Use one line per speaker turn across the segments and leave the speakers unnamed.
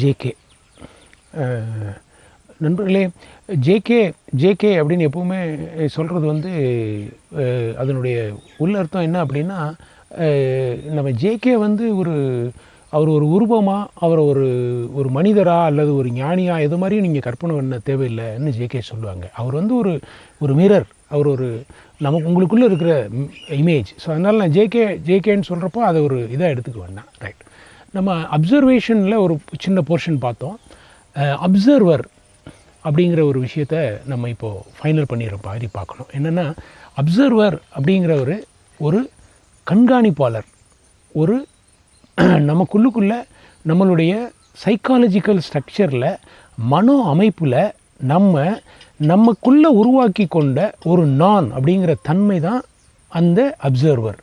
JK நண்பர்களே JK JK அப்படின்னு எப்போவுமே சொல்கிறது வந்து அதனுடைய உள்ளர்த்தம் என்ன அப்படின்னா நம்ம ஜேகே வந்து ஒரு அவர் ஒரு உருவமாக அவர் ஒரு ஒரு மனிதரா அல்லது ஒரு ஞானியா எது மாதிரியும் நீங்கள் கற்பனை பண்ண தேவையில்லைன்னு ஜேகே சொல்லுவாங்க. அவர் வந்து ஒரு ஒரு மிரர் அவர் ஒரு நமக்கு உங்களுக்குள்ளே இருக்கிற இமேஜ் ஸோ அதனால் நான் ஜேகே ஜேகேன்னு சொல்கிறப்போ அதை ஒரு இதாக எடுத்துக்குவேன் நான். ரைட் நம்ம அப்சர்வேஷனில் ஒரு சின்ன போர்ஷன் பார்த்தோம். அப்சர்வர் அப்படிங்கிற ஒரு விஷயத்த நம்ம இப்போது ஃபைனல் பண்ணிடுற மாதிரி பார்க்கணும். என்னென்னா அப்சர்வர் அப்படிங்கிறவர் ஒரு கண்காணிப்பாளர். ஒரு நமக்குள்ளுக்குள்ளே நம்மளுடைய சைக்காலஜிக்கல் ஸ்ட்ரக்சரில் மனோ அமைப்பில் நம்ம நமக்குள்ளே உருவாக்கி கொண்ட ஒரு நான் அப்படிங்கிற தன்மை தான் அந்த அப்சர்வர்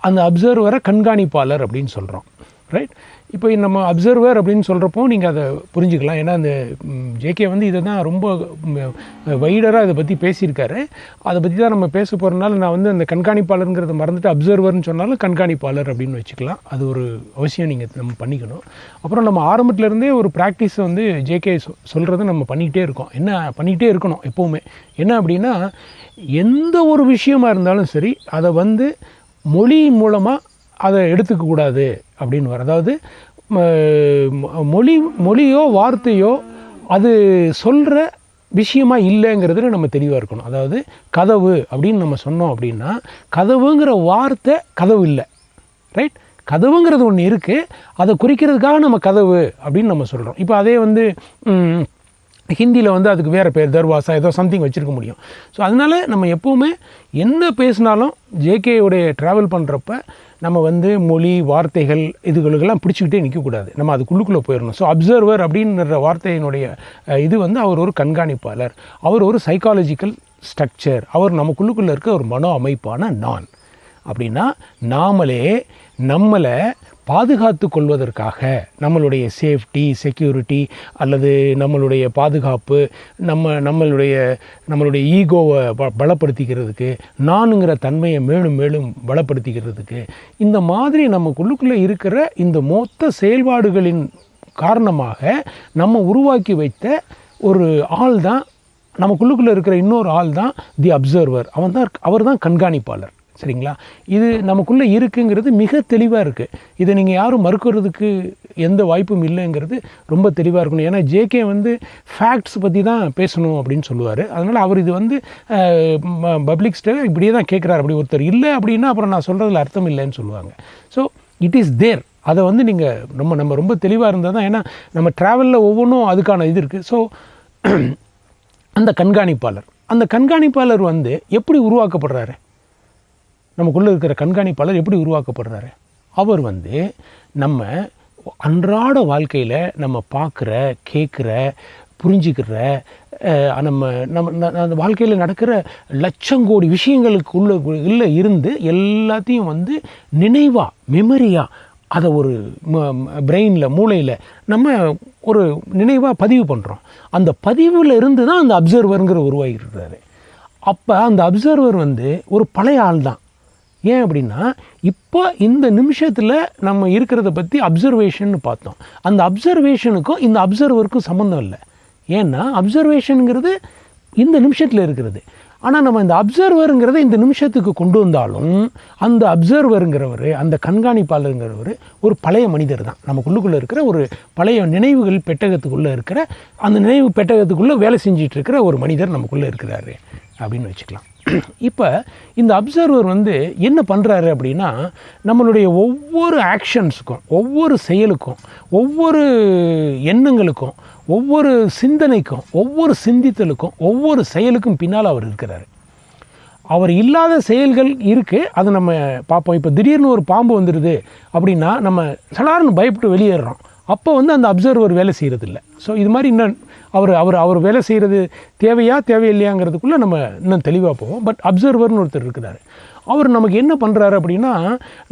அந்த அப்சர்வரை கண்காணிப்பாளர் அப்படின்னு சொல்கிறோம் ரைட் இப்போ நம்ம அப்சர்வர் அப்படின்னு சொல்கிறப்போ நீங்கள் அதை புரிஞ்சுக்கலாம். ஏன்னா அந்த ஜேகே வந்து இதை தான் ரொம்ப வைடராக இதை பற்றி பேசியிருக்காரு. அதை பற்றி தான் நம்ம பேச போகிறனால நான் வந்து அந்த கண்காணிப்பாளருங்கிறத மறந்துட்டு அப்சர்வர்னு சொன்னாலும் கண்காணிப்பாளர் அப்படின்னு வச்சுக்கலாம். அது ஒரு அவசியம் நீங்கள் நம்ம பண்ணிக்கணும். அப்புறம் நம்ம ஆரம்பத்துலேருந்தே ஒரு ப்ராக்டிஸ் வந்து ஜேகே சொல்கிறத நம்ம பண்ணிக்கிட்டே இருக்கோம். என்ன பண்ணிக்கிட்டே இருக்கணும் எப்போவுமே. என்ன அப்படின்னா எந்த ஒரு விஷயமா இருந்தாலும் சரி அதை வந்து மொழி மூலமாக அதை எடுத்துக்கக்கூடாது அப்படின்னு வர அதாவது ம- மொழி மொழியோ வார்த்தையோ அது சொல்கிற விஷயமா இல்லைங்கிறதுல நம்ம தெளிவாக இருக்கணும். அதாவது கதவு அப்படின்னு நம்ம சொன்னோம் அப்படின்னா கதவுங்கிற வார்த்தை கதவு இல்லை. ரைட் கதவுங்கிறது ஒன்று இருக்குது அதை குறிக்கிறதுக்காக நம்ம கதவு அப்படின்னு நம்ம சொல்கிறோம் இப்போ அதே வந்து ஹிந்தியில் வந்து அதுக்கு வேறு பேர் தர்வாசா ஏதோ சம்திங் வச்சுருக்க முடியும். ஸோ அதனால் நம்ம எப்போவுமே என்ன பேசினாலும் ஜேகேவுடைய ட்ராவல் பண்ணுறப்ப நம்ம வந்து மொழி வார்த்தைகள் இதுகளுக்கெல்லாம் பிடிச்சிக்கிட்டே நிற்கக்கூடாது நம்ம அதுக்குள்ளுக்குள்ளே போயிடணும் ஸோ அப்சர்வர் அப்படின்ற வார்த்தையினுடைய இது வந்து அவர் ஒரு கண்காணிப்பாளர். அவர் ஒரு சைக்காலஜிக்கல் ஸ்ட்ரக்சர் அவர் நமக்குள்ளுக்குள்ளே இருக்க ஒரு மனோ அமைப்பான நான். அப்படின்னா நாமளே நம்மளை பாதுகாத்து கொள்வதற்காக நம்மளுடைய சேஃப்டி செக்யூரிட்டி அல்லது நம்மளுடைய பாதுகாப்பு நம்ம நம்மளுடைய நம்மளுடைய ஈகோவை ப பலப்படுத்திக்கிறதுக்கு நானுங்கிற தன்மையை மேலும் மேலும் பலப்படுத்திக்கிறதுக்கு இந்த மாதிரி நமக்குள்ளுக்குள்ளே இருக்கிற இந்த மொத்த செயல்பாடுகளின் காரணமாக நம்ம உருவாக்கி வைத்த ஒரு ஆள் தான் நமக்குள்ளுக்குள்ளே இருக்கிற இன்னொரு ஆள் தான் தி அப்சர்வர் அவன் தான் அவர் தான் கண்காணிப்பாளர். சரிங்களா? இது நமக்குள்ளே இருக்குங்கிறது மிக தெளிவாக இருக்குது இதை நீங்கள் யாரும் மறுக்கிறதுக்கு எந்த வாய்ப்பும் இல்லைங்கிறது ரொம்ப தெளிவாக இருக்கணும். ஏன்னா ஜேகே வந்து ஃபேக்ட்ஸ் பற்றி தான் பேசணும் அப்படின்னு சொல்லுவார். அதனால் அவர் இது வந்து பப்ளிக்ஸ்ட்டை இப்படியே தான் கேட்குறாரு அப்படி ஒருத்தர் இல்லை அப்படின்னா அப்புறம் நான் சொல்கிறதுல அர்த்தம் இல்லைன்னு சொல்லுவாங்க. ஸோ இட் இஸ் தேர் அதை வந்து நீங்கள் ரொம்ப நம்ம ரொம்ப தெளிவாக இருந்தால் தான் ஏன்னா நம்ம ட்ராவலில் ஒவ்வொன்றும் அதுக்கான இது இருக்குது ஸோ அந்த கண்காணிப்பாளர். அந்த கண்காணிப்பாளர் வந்து எப்படி உருவாக்கப்படுறாரு? நமக்குள்ளே இருக்கிற கண்காணிப்பாளர் எப்படி உருவாக்கப்படுறாரு? அவர் வந்து நம்ம அன்றாட வாழ்க்கையில் நம்ம பார்க்குற கேட்குற புரிஞ்சுக்கிற நம்ம நம்ம அந்த வாழ்க்கையில் நடக்கிற லட்சம் கோடி விஷயங்களுக்கு உள்ள இருந்து எல்லாத்தையும் வந்து நினைவாக மெமரியாக அதை ஒரு பிரெயினில் மூளையில் நம்ம ஒரு நினைவாக பதிவு பண்ணுறோம் அந்த பதிவில் இருந்து தான் அந்த அப்சர்வருங்கிற உருவாகிருக்கிறாரு. அப்போ அந்த அப்சர்வர் வந்து ஒரு பழைய ஆள் தான் ஏன் அப்படின்னா இப்போ இந்த நிமிஷத்தில் நம்ம இருக்கிறத பற்றி அப்சர்வேஷன் பார்த்தோம். அந்த அப்சர்வேஷனுக்கும் இந்த அப்சர்வருக்கும் சம்மந்தம் இல்லை. ஏன்னா அப்சர்வேஷனுங்கிறது இந்த நிமிஷத்தில் இருக்கிறது. ஆனால் நம்ம இந்த அப்சர்வருங்கிறத இந்த நிமிஷத்துக்கு கொண்டு வந்தாலும் அந்த அப்சர்வருங்கிறவர் அந்த கண்காணிப்பாளருங்கிறவர் ஒரு பழைய மனிதர் தான். நமக்குள்ளுக்குள்ளே இருக்கிற ஒரு பழைய நினைவுகள் பெட்டகத்துக்குள்ளே இருக்கிற அந்த நினைவு பெட்டகத்துக்குள்ளே வேலை செஞ்சிட்டு இருக்கிற ஒரு மனிதர் நமக்குள்ளே இருக்கிறாரு. அப்படின்னு வச்சுக்கலாம். இப்போ இந்த அப்சர்வர் வந்து என்ன பண்ணுறாரு அப்படின்னா நம்மளுடைய ஒவ்வொரு ஆக்ஷன்ஸுக்கும் ஒவ்வொரு செயலுக்கும் ஒவ்வொரு எண்ணங்களுக்கும் ஒவ்வொரு சிந்தனைக்கும் ஒவ்வொரு சிந்தித்தலுக்கும் ஒவ்வொரு செயலுக்கும் பின்னால் அவர் இருக்கிறாரு. அவர் இல்லாத செயல்கள் இருக்குது அதை நம்ம பார்ப்போம். இப்போ திடீர்னு ஒரு பாம்பு வந்துடுது அப்படின்னா நம்ம சலார்னு பயப்பட்டு வெளியேறோம் அப்போ வந்து அந்த அப்சர்வர் வேலை செய்கிறதில்ல ஸோ இது மாதிரி இன்னும் அவர் அவர் அவர் வேலை செய்கிறது தேவையா தேவையில்லையாங்கிறதுக்குள்ளே நம்ம இன்னும் தெளிவாக போவோம். பட் அப்சர்வர்னு ஒருத்தர் இருக்கிறார். அவர் நமக்கு என்ன பண்ணுறாரு அப்படின்னா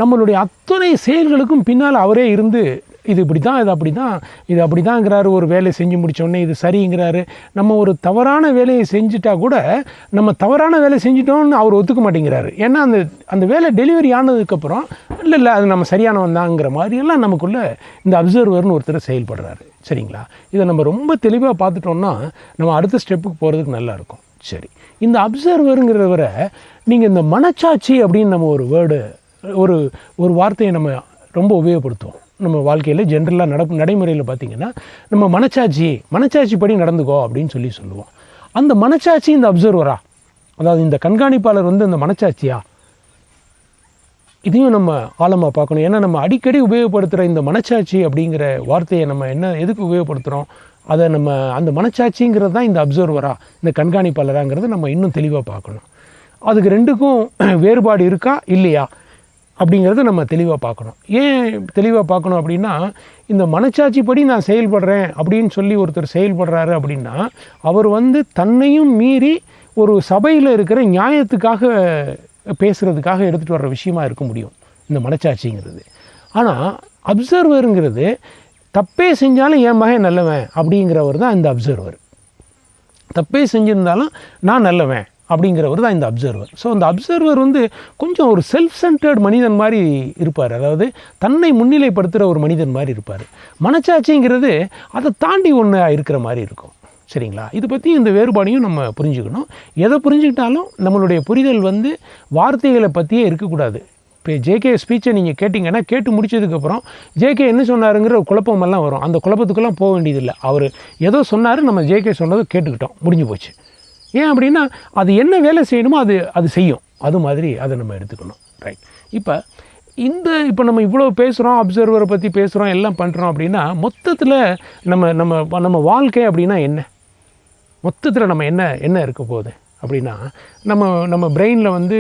நம்மளுடைய அத்தனை செயல்களுக்கும் பின்னால் அவரே இருந்து இது இப்படி தான் இது அப்படி தான் இது அப்படி தாங்கிறாரு ஒரு வேலையை செஞ்சு முடித்தோடனே இது சரிங்கிறாரு. நம்ம ஒரு தவறான வேலையை செஞ்சுட்டா கூட நம்ம தவறான வேலை செஞ்சிட்டோம்னு அவர் ஒத்துக்க மாட்டேங்கிறாரு. ஏன்னா அந்த அந்த வேலை டெலிவரி ஆனதுக்கப்புறம் இல்லை இல்லை அது நம்ம சரியானவன் தாங்கிற மாதிரியெல்லாம் நமக்குள்ளே இந்த அப்சர்வர்னு ஒருத்தர் செயல்படுறாரு. சரிங்களா? இதை நம்ம ரொம்ப தெளிவாக பார்த்துட்டோம்னா நம்ம அடுத்த ஸ்டெப்புக்கு போகிறதுக்கு நல்லாயிருக்கும். சரி. இந்த அப்சர்வருங்கிறவரை நீங்கள் இந்த மனச்சாட்சி அப்படின்னு நம்ம ஒரு வேர்டு ஒரு ஒரு வார்த்தையை நம்ம ரொம்ப உபயோகப்படுத்துவோம். நம்ம வாழ்க்கையில் ஜென்ரலாக நட நடைமுறையில் பார்த்திங்கன்னா நம்ம மனச்சாட்சி மனச்சாட்சி படி நடந்துக்கோ அப்படின்னு சொல்லி சொல்லுவோம். அந்த மனச்சாட்சி இந்த அப்சர்வரா அதாவது இந்த கண்காணிப்பாளர் வந்து இந்த மனச்சாட்சியா? இதையும் நம்ம ஆழமாக பார்க்கணும். ஏன்னா நம்ம அடிக்கடி உபயோகப்படுத்துகிற இந்த மனச்சாட்சி அப்படிங்கிற வார்த்தையை நம்ம என்ன எதுக்கு உபயோகப்படுத்துகிறோம் அதை நம்ம அந்த மனச்சாட்சிங்கிறது தான் இந்த அப்சர்வரா இந்த கண்காணிப்பாளராங்கிறத நம்ம இன்னும் தெளிவாக பார்க்கணும். அதுக்கு ரெண்டுக்கும் வேறுபாடு இருக்கா? இல்லையா? அப்படிங்கிறத நம்ம தெளிவாக பார்க்கணும். ஏன் தெளிவாக பார்க்கணும் அப்படின்னா இந்த மனச்சாட்சிப்படி நான் செயல்படுறேன் அப்படின்னு சொல்லி ஒருத்தர் செயல்படுறாரு அப்படின்னா அவர் வந்து தன்னையும் மீறி ஒரு சபையில் இருக்கிற நியாயத்துக்காக பேசுகிறதுக்காக எடுத்துகிட்டு வர்ற விஷயமா இருக்க முடியும் இந்த மனச்சாட்சிங்கிறது. ஆனால் அப்சர்வருங்கிறது தப்பே செஞ்சாலும் என் மகன் நல்லவன் அப்படிங்கிறவர் தான் இந்த அப்சர்வர். தப்பே செஞ்சுருந்தாலும் நான் நல்லவன் அப்படிங்கிறவர் தான் இந்த அப்சர்வர். ஸோ அந்த அப்சர்வர் வந்து கொஞ்சம் ஒரு செல்ஃப் சென்டர்ட் மனிதன் மாதிரி இருப்பார். அதாவது தன்னை முன்னிலைப்படுத்துகிற ஒரு மனிதன் மாதிரி இருப்பார். மனச்சாட்சிங்கிறது அதை தாண்டி ஒன்று இருக்கிற மாதிரி இருக்கும். சரிங்களா? இது பற்றி இந்த வேறுபாடையும் நம்ம புரிஞ்சுக்கணும். எதை புரிஞ்சுக்கிட்டாலும் நம்மளுடைய புரிதல் வந்து வார்த்தைகளை பற்றியே இருக்கக்கூடாது. இப்போ ஜேகே ஸ்பீச்சை நீங்கள் கேட்டிங்கன்னா கேட்டு முடிச்சதுக்கப்புறம் ஜேகே என்ன சொன்னாருங்கிற ஒரு குழப்பமெல்லாம் வரும். அந்த குழப்பத்துக்கெல்லாம் போக வேண்டியதில்லை. அவர் ஏதோ சொன்னார் நம்ம ஜேகே சொன்னதை கேட்டுக்கிட்டோம். முடிஞ்சு போச்சு. ஏன் அப்படின்னா அது என்ன வேலை செய்யணுமோ அது அது செய்யும். அது மாதிரி அதை நம்ம எடுத்துக்கணும். ரைட் இப்போ இந்த இப்போ நம்ம இவ்வளோ பேசுகிறோம் அப்சர்வரை பற்றி பேசுகிறோம் எல்லாம் பண்ணுறோம் அப்படின்னா மொத்தத்தில் நம்ம நம்ம நம்ம வாழ்க்கை அப்படின்னா என்ன? மொத்தத்தில் நம்ம என்ன என்ன இருக்க போகுது? அப்படின்னா நம்ம நம்ம பிரெயினில் வந்து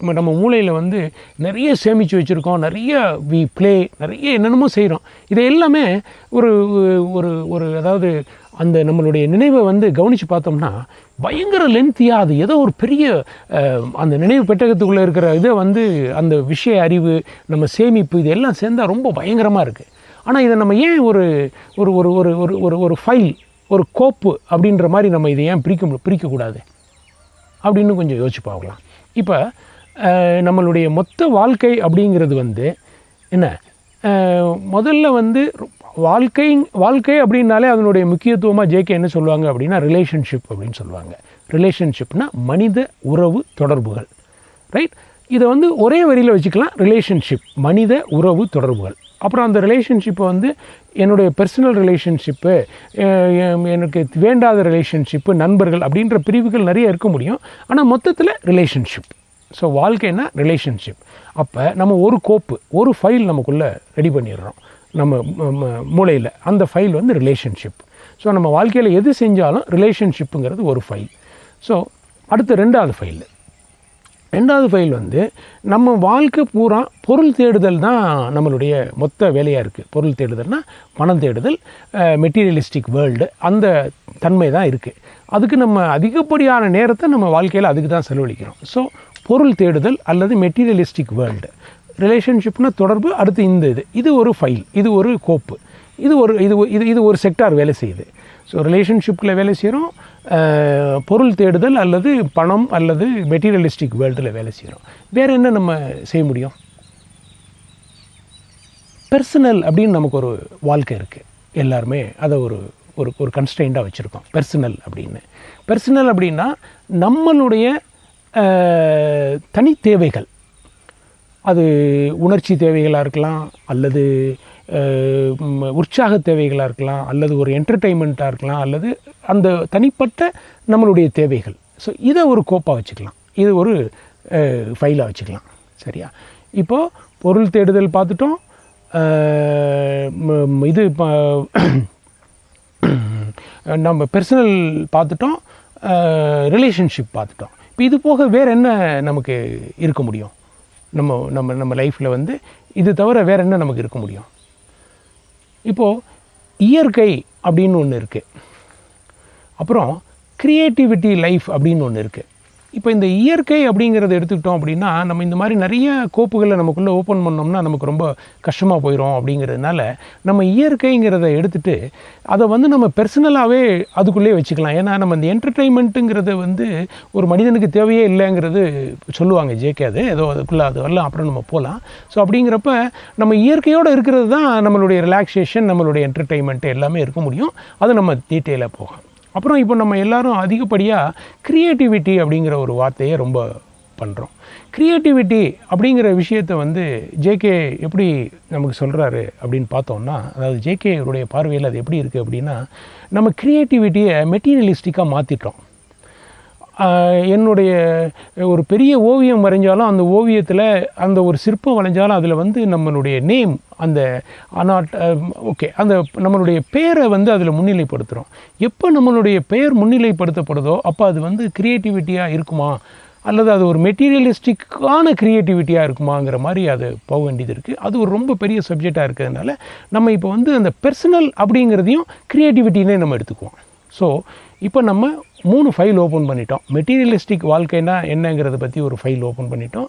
நம்ம மூளையில் வந்து நிறைய சேமித்து வச்சுருக்கோம். நிறைய வி ப்ளே நிறைய என்னென்னமோ செய்கிறோம் இது எல்லாமே ஒரு ஒரு ஒரு அதாவது அந்த நம்மளுடைய நினைவை வந்து கவனித்து பார்த்தோம்னா பயங்கர லென்த்தியாக அது ஏதோ ஒரு பெரிய அந்த நினைவு பெட்டகத்துக்குள்ளே இருக்கிற இதை வந்து அந்த விஷய அறிவு நம்ம சேமிப்பு இது எல்லாம் சேர்ந்தால் ரொம்ப பயங்கரமாக இருக்குது ஆனால் இதை நம்ம ஏன் ஒரு ஒரு ஒரு ஒரு ஒரு ஒரு ஒரு ஃபைல் ஒரு கோப்பு அப்படின்ற மாதிரி நம்ம இதை ஏன் பிரிக்க பிரிக்கக்கூடாது அப்படின்னு கொஞ்சம் யோசிச்சு பார்க்கலாம். இப்போ நம்மளுடைய மொத்த வாழ்க்கை அப்படிங்கிறது வந்து என்ன? முதல்ல வந்து வாழ்க்கை வாழ்க்கை அப்படின்னாலே அதனுடைய முக்கியத்துவமாக ஜேகே என்ன சொல்லுவாங்க அப்படின்னா ரிலேஷன்ஷிப் அப்படின்னு சொல்லுவாங்க. ரிலேஷன்ஷிப்னால் மனித உறவு தொடர்புகள். ரைட் இதை வந்து ஒரே வரியில் வச்சுக்கலாம் ரிலேஷன்ஷிப் மனித உறவு தொடர்புகள். அப்புறம் அந்த ரிலேஷன்ஷிப்பை வந்து என்னுடைய பர்சனல் ரிலேஷன்ஷிப்பு எனக்கு வேண்டாத ரிலேஷன்ஷிப்பு நண்பர்கள் அப்படின்ற பிரிவுகள் நிறைய இருக்க முடியும். ஆனால் மொத்தத்தில் ரிலேஷன்ஷிப் ஸோ வாழ்க்கைன்னா ரிலேஷன்ஷிப் அப்போ நம்ம ஒரு கோப்பு ஒரு ஃபைல் நமக்குள்ளே ரெடி பண்ணிடுறோம். நம்ம மூளையில். அந்த ஃபைல் வந்து ரிலேஷன்ஷிப் ஸோ நம்ம வாழ்க்கையில் எது செஞ்சாலும் ரிலேஷன்ஷிப்புங்கிறது ஒரு ஃபைல் ஸோ அடுத்து ரெண்டாவது ஃபைல் ரெண்டாவது ஃபைல் வந்து நம்ம வாழ்க்கை பூரா பொருள் தேடுதல் தான் நம்மளுடைய மொத்த வேலையாக இருக்குது பொருள் தேடுதல்னா பணம் தேடுதல் மெட்டீரியலிஸ்டிக் வேர்ல்டு அந்த தன்மை தான் இருக்குது அதுக்கு நம்ம அதிகப்படியான நேரத்தை நம்ம வாழ்க்கையில் அதுக்கு தான் செலவழிக்கிறோம். ஸோ பொருள் தேடுதல் அல்லது மெட்டீரியலிஸ்டிக் வேர்ல்டு ரிலேஷன்ஷிப்னா தொடர்பு அடுத்து இந்த இது. இது ஒரு ஃபைல் இது ஒரு கோப்பு. இது ஒரு இது இது இது ஒரு செக்டார் வேலை செய்யுது. ஸோ ரிலேஷன்ஷிப்பில் வேலை செய்கிறோம் பொருள் தேடுதல் அல்லது பணம் அல்லது மெட்டீரியலிஸ்டிக் வேர்ல்டில் வேலை செய்கிறோம் வேறு என்ன நம்ம செய்ய முடியும்? பெர்சனல் அப்படின்னு நமக்கு ஒரு வாழ்க்கை இருக்குது எல்லாருமே அதை ஒரு ஒரு ஒரு கன்ஸ்டெயின்டாக வச்சுருக்கோம். பெர்சனல் அப்படின்னு. பெர்சனல் அப்படின்னா நம்மளுடைய தனி தேவைகள். அது உணர்ச்சி தேவைகளாக இருக்கலாம் அல்லது உற்சாக தேவைகளாக இருக்கலாம் அல்லது ஒரு என்டர்டெயின்மெண்ட்டாக இருக்கலாம் அல்லது அந்த தனிப்பட்ட நம்மளுடைய தேவைகள். ஸோ இதை ஒரு கோப்பாக வச்சுக்கலாம். இது ஒரு ஃபைலாக வச்சுக்கலாம். சரியா? இப்போது பொருள் தேடுதல் பார்த்துட்டோம். இது நம்ம பர்சனல் பார்த்துட்டோம். ரிலேஷன்ஷிப் பார்த்துட்டோம். இப்போ இது போக வேறு என்ன நமக்கு இருக்க முடியும்? நம்ம நம்ம நம்ம லைஃப்பில் வந்து இது தவிர வேறு என்ன நமக்கு இருக்க முடியும்? இப்போது இயற்கை அப்படின்னு ஒன்று இருக்குது அப்புறம் க்ரியேட்டிவிட்டி லைஃப் அப்படின்னு ஒன்று இருக்குது இப்போ இந்த இயற்கை அப்படிங்கிறத எடுத்துக்கிட்டோம் அப்படின்னா நம்ம இந்த மாதிரி நிறைய கோப்புகளை நமக்குள்ளே ஓப்பன் பண்ணோம்னா நமக்கு ரொம்ப கஷ்டமாக போயிடும் அப்படிங்கிறதுனால நம்ம இயற்கைங்கிறத எடுத்துகிட்டு அதை வந்து நம்ம பர்சனலாகவே அதுக்குள்ளேயே வச்சுக்கலாம். ஏன்னா நம்ம இந்த என்டர்டெயின்மெண்ட்டுங்கிறத வந்து ஒரு மனிதனுக்கு தேவையே இல்லைங்கிறது சொல்லுவாங்க ஜேகே அது. ஏதோ அதுக்குள்ளே அது வரலாம் அப்புறம் நம்ம போகலாம் ஸோ அப்படிங்கிறப்ப நம்ம இயற்கையோடு இருக்கிறது தான் நம்மளுடைய ரிலாக்ஸேஷன் நம்மளுடைய என்டர்டெயின்மெண்ட் எல்லாமே இருக்க முடியும். அது நம்ம டீட்டெயிலாக போகும். அப்புறம் இப்போ நம்ம எல்லாரும் அதிகப்படியாக க்ரியேட்டிவிட்டி அப்படிங்கிற ஒரு வார்த்தையை ரொம்ப பண்ணுறோம் க்ரியேட்டிவிட்டி அப்படிங்கிற விஷயத்தை வந்து ஜேகே எப்படி நமக்கு சொல்கிறாரு அப்படின்னு பார்த்தோம்னா அதாவது ஜேகே அவருடைய பார்வையில் அது எப்படி இருக்குது அப்படின்னா நம்ம க்ரியேட்டிவிட்டியை மெட்டீரியலிஸ்டிக்காக மாற்றிட்டோம் என்னுடைய ஒரு பெரிய ஓவியம் வரைஞ்சாலும் அந்த ஓவியத்தில் அந்த ஒரு சிற்பம் வரைஞ்சாலும் அதில் வந்து நம்மளுடைய நேம் அந்த அநாட் ஓகே அந்த நம்மளுடைய பெயரை வந்து அதில் முன்னிலைப்படுத்துகிறோம் எப்போ நம்மளுடைய பெயர் முன்னிலைப்படுத்தப்படுதோ அப்போ அது வந்து க்ரியேட்டிவிட்டியாக இருக்குமா? அல்லது அது ஒரு மெட்டீரியலிஸ்டிக்கான க்ரியேட்டிவிட்டியாக இருக்குமாங்கிற மாதிரி அது போக வேண்டியது இருக்குது அது ஒரு ரொம்ப பெரிய சப்ஜெக்டாக இருக்கிறதுனால நம்ம இப்போ வந்து அந்த பெர்சனல் அப்படிங்கிறதையும் க்ரியேட்டிவிட்டினே நம்ம எடுத்துக்குவோம். ஸோ இப்போ நம்ம மூணு ஃபைல் ஓப்பன் பண்ணிட்டோம். மெட்டீரியலிஸ்டிக் வாழ்க்கைனா என்னங்கிறத பற்றி ஒரு ஃபைல் ஓப்பன் பண்ணிட்டோம்.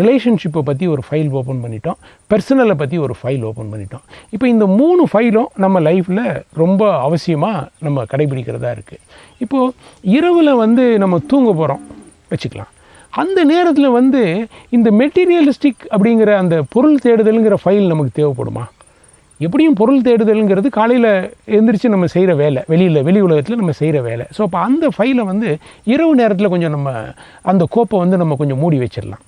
ரிலேஷன்ஷிப்பை பற்றி ஒரு ஃபைல் ஓப்பன் பண்ணிட்டோம். பர்சனலை பற்றி ஒரு ஃபைல் ஓப்பன் பண்ணிட்டோம். இப்போ இந்த மூணு ஃபைலும் நம்ம லைஃப்பில் ரொம்ப அவசியமாக நம்ம கடைபிடிக்கிறதா இருக்குது இப்போது இரவில் வந்து நம்ம தூங்க போகிறோம் வச்சுக்கலாம். அந்த நேரத்தில் வந்து இந்த மெட்டீரியலிஸ்டிக் அப்படிங்கிற அந்த பொருள் தேடுதலுங்கிற ஃபைல் நமக்கு தேவைப்படுமா? எப்படியும் பொருள் தேடுதலுங்கிறது காலையில் எழுந்திரிச்சு நம்ம செய்கிற வேலை. வெளியில் வெளி உலகத்தில் நம்ம செய்கிற வேலை. ஸோ அப்போ அந்த ஃபைலை வந்து இரவு நேரத்தில் கொஞ்சம் நம்ம அந்த கோப்பை வந்து நம்ம கொஞ்சம் மூடி வச்சிடலாம்.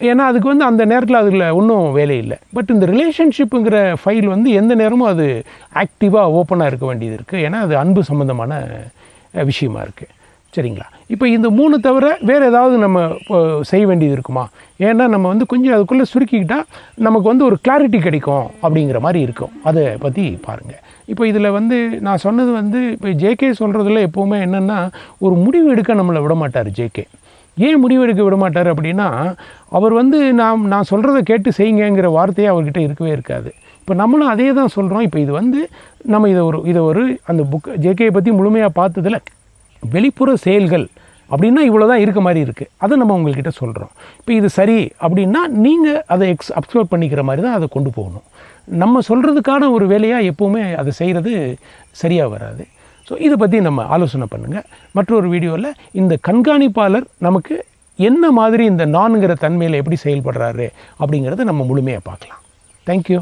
ஏன்னா அதுக்கு வந்து அந்த நேரத்தில் அதில் ஒன்றும் வேலை இல்லை. பட் இந்த ரிலேஷன்ஷிப்புங்கிற ஃபைல் வந்து எந்த நேரமும் அது ஆக்டிவாக ஓப்பனாக இருக்க வேண்டியது இருக்குது ஏன்னா அது அன்பு சம்மந்தமான விஷயமா இருக்குது சரிங்களா? இப்போ இந்த மூணு தவிர வேறு ஏதாவது நம்ம இப்போ செய்ய வேண்டியது இருக்குமா? ஏன்னா நம்ம வந்து கொஞ்சம் அதுக்குள்ளே சுருக்கிக்கிட்டால் நமக்கு வந்து ஒரு கிளாரிட்டி கிடைக்கும் அப்படிங்கிற மாதிரி இருக்கும். அதை பற்றி பாருங்கள் இப்போ இதில் வந்து நான் சொன்னது வந்து இப்போ ஜேகே சொல்கிறதுல எப்போவுமே என்னென்னா ஒரு முடிவு எடுக்க நம்மளை விட மாட்டார் ஜேகே ஏன் முடிவெடுக்க விட மாட்டார் அப்படின்னா அவர் வந்து நாம் நான் சொல்கிறத கேட்டு செய்யுங்கிற வார்த்தையே அவர்கிட்ட இருக்கவே இருக்காது. இப்போ நம்மளும் அதே தான் சொல்கிறோம் இப்போ இது வந்து நம்ம இதை ஒரு இதை ஒரு அந்த புக் ஜேகேயை பற்றி முழுமையாக பார்த்ததில் வெளிப்புற செயல்கள் அப்படின்னா இவ்வளோ தான் இருக்க மாதிரி இருக்குது அதை நம்ம உங்கள்கிட்ட சொல்கிறோம் இப்போ இது சரி அப்படின்னா நீங்கள் அதை எக்ஸ் அப்சர்வ் பண்ணிக்கிற மாதிரி தான் அதை கொண்டு போகணும். நம்ம சொல்கிறதுக்கான ஒரு வேலையாக எப்போவுமே அதை செய்கிறது சரியாக வராது. ஸோ இதை பற்றி நம்ம ஆலோசனை பண்ணுங்கள் மற்றொரு வீடியோவில் இந்த கண்காணிப்பாளர் நமக்கு என்ன மாதிரி இந்த நான்கிற தன்மையில் எப்படி செயல்படுறாரு அப்படிங்கிறத நம்ம முழுமையாக பார்க்கலாம். தேங்க்யூ